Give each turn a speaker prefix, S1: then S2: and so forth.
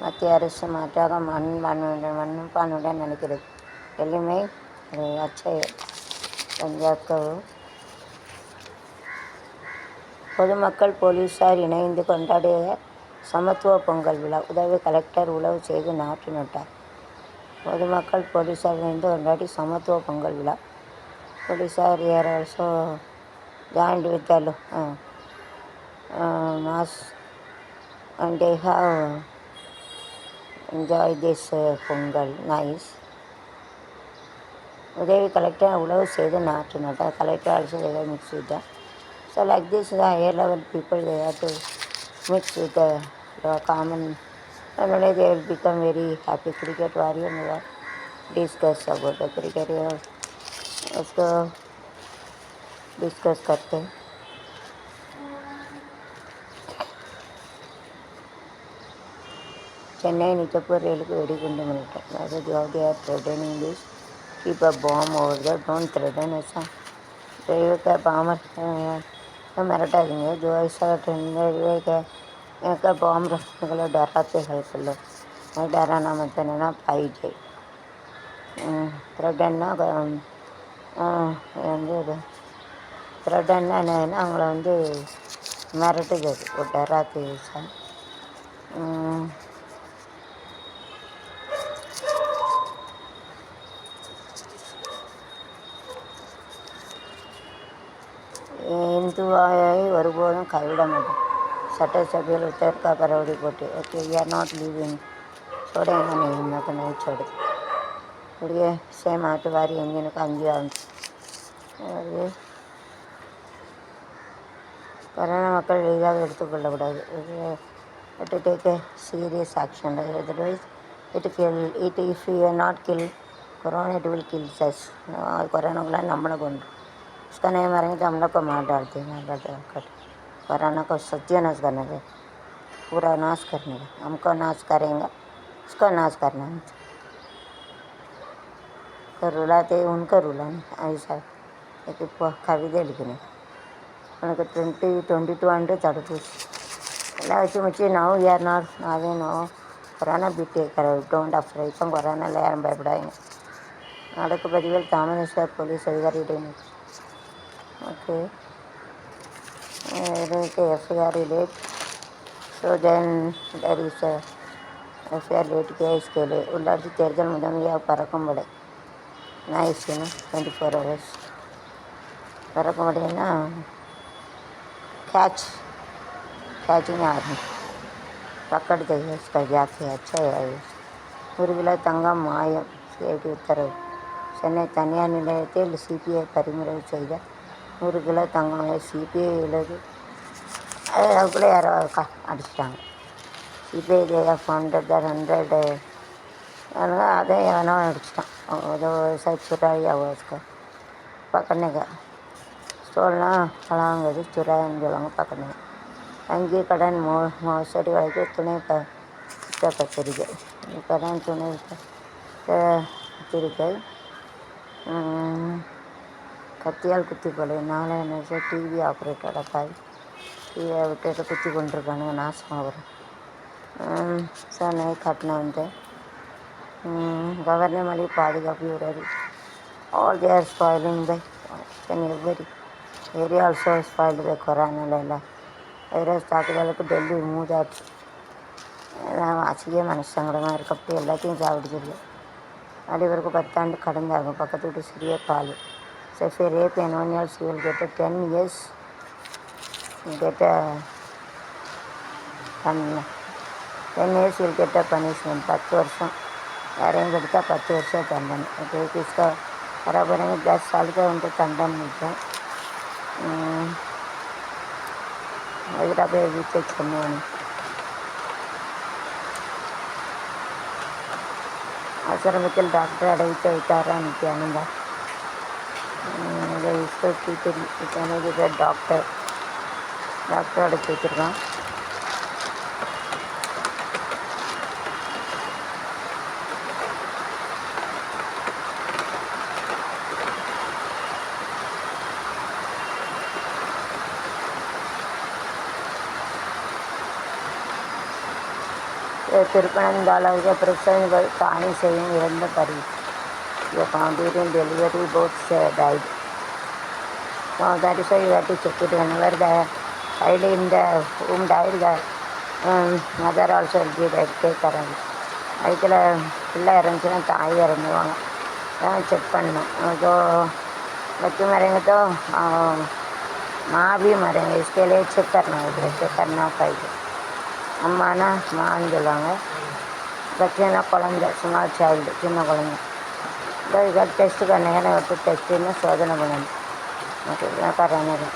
S1: மத்திய அரசு மாற்றாக மண் மண்ணுடன் மண்பானுடன் நினைக்கிறது. எளிமை அது அச்சய பொதுமக்கள் போலீஸார் இணைந்து கொண்டாடிய சமத்துவ பொங்கல் விழா உதவி கலெக்டர் உழவு செய்து நாட்டு நட்டார் பொதுமக்கள் போலீஸார் இணைந்து கொண்டாடி சமத்துவ பொங்கல் விழா. போலீஸார் are also joint with the mass day have enjoy this uh, Pongal. Nice. Udevi collector Ulav say the Natinata. Collector also they were mixed with the. So like this the higher level people they have to mix with the, the common and only they will become very happy cricket warrior and what discuss about the cricket उसको discuss करते हैं சென்னை நிஜப்பூர் ரயிலுக்கு வெடிகுண்டு மிரட்டல் அதாவது how they are threatening this keep a bomb over there don't threaten us railway का bomb तो मिरटाएंगे जो ऐसा रेलवे का यहाँ का बॉम्ब रखने के लिए डराते हैं सब लोग नहीं डराना मत ना फाइट है த்ரெட்டன்னா வந்து த்ரெட்டன்னா என்னன்னா அவங்கள வந்து மிரட்டுது ஒரு டராத்து சார் இதுவாகவே ஒருபோதும் கைவிட மாட்டோம் சட்டசபையில் உத்தரக்கா கரவடி போட்டு ஓகே ஆர் நாட் லீவிங் சோடையான இன்னொக்க நெய்ச்சோடு அப்படியே சேம் ஆட்டு வாரி எஞ்சினுக்கு அஞ்சு ஆகுது. அதாவது கொரோனா மக்கள் எளிதாக எடுத்துக்கொள்ளக்கூடாது. To take a serious action otherwise it kill it if you not kill corona it will kills us கொரோனாக்குலாம் நம்மளை கொண்டு उसका नहीं मारेंगे तो हम लोग को मार डालते हैं मार डालते हैं कट को सज्जनाश करना है पूरा नाश करने का हमको नाश करेंगे, उसका नाश करना है। तो रुलाते उनका रुला ऐसा एक खावी दे लेकिन। మనకు ట్వంటీ ట్వంటీ టూ అంటే తడుపు ఇలా వచ్చి వచ్చి నవ్వు ఇయర్ నాట్ నావే నవ్వు కరోనా బిట్టేకారు డోంట్ అఫ్రైతం కరోనా లేరని భయపడాయి నాకు పదివేలు తామరేశ్వర police okay uh, FCR relate so then there is a किया इसके लिए। उल्लार से चेरजल मदम ये आप परकम बड़े। ना इसके ना ट्वेंटी फोर आवर्स परकम बड़े ना। कैच कैचिंग आदमी। पकड़ गई उसका है अच्छा है ಗುರುವಿಲ ತಂಗ ಮಾಯ ಸೇಟಿ ಉತ್ತರ ಸೊನ್ನೆ ತನಿಯ तनिया ಸಿ ಪಿ ಐ ಪರಿಮಳ चाहिए நூறு கிலோ தங்கம் சிபிஐ உள்ளது அதுக்குள்ளே யாரோ கா அடிச்சிட்டாங்க. சிபிஐ ஜேஎஃப் ஹண்ட்ரட் ஹண்ட்ரடு அதனால் அதே எவனோ அடிச்சிட்டான். ஏதோ சைட் சுராய் அவஸ்க்கு பக்கனுங்க ஸ்டோல்லாம் கலாங்கிறது சுராயின்னு சொல்லுவாங்க பக்கனுங்க அங்கே கடன் மோ மோசடி வரைக்கும் துணை ப பத்திரிக்கை கடன் துணை பத்திரிக்கை கத்தியால் குத்தி கொலை நாலு என்ன டிவி ஆப்ரேட்டரோட தாய் டிவியை விட்டுட்டு குத்தி கொண்டிருக்கானுங்க நாசமாக வரும் சென்னை காட்டின வந்து கவர்னர் மொழி பாதுகாப்பு விடாது. All there are spoiling by and every area also spoiled by கொரோனால வைரஸ் தாக்குதலுக்கு டெல்லி மூதாச்சு அசிய அசிங்க மனசங்கடமாக இருக்கப்பட்டு எல்லாத்தையும் சாப்பிடுச்சிருக்கு அடிவருக்கு பத்தாண்டு கடந்தாகும் பக்கத்து வீட்டு சிறிய பால். So if you rape anyone else, you will get a 10 years. You get a um, 10 years, you will get a punishment, பத்து வருஷம். யாரையும் கொடுத்தா பத்து வருஷம் தண்டனை. ஓகே கிஸ்கா பராபரங்க ஜாஸ்தி ஆளுக்கு வந்து தண்டனை இருக்கும் அதுக்கு அப்படியே ரீசெக் பண்ணுவாங்க ஆசிரமத்தில் டாக்டர் அடைவித்து வைத்தாரா நிற்க அனுந்தா டாக்டர் ட்ரீட்மெண்ட் இருக்காங்க இதுதான் டாக்டர். டாக்டர் அடைச்சி வச்சுருக்கான். തിരുപ്പനന്താളവിക പ്രസവ താനി ചെയ്യും ഇരന്ന പരി urine delivery both diet that is வாட்டி you have to இந்த it whenever the child in the womb died பிள்ளை இறந்துச்சுன்னா தாய் இறந்துருவாங்க. அதான் செக் பண்ணணும். ஸோ வெற்றி மரங்கத்தோ மாவி மறைங்க இஸ்கேலே செக் கரணும் இதில் செக் கரணும் கைது அம்மானா மான்னு சொல்லுவாங்க. பச்சைனா குழந்த சும்மா சைல்டு சின்ன குழந்தை. இதை டெஸ்ட்டு பண்ணீங்கன்னா டெஸ்ட்டுன்னு சோதனை பண்ணணும். Aku 大张那个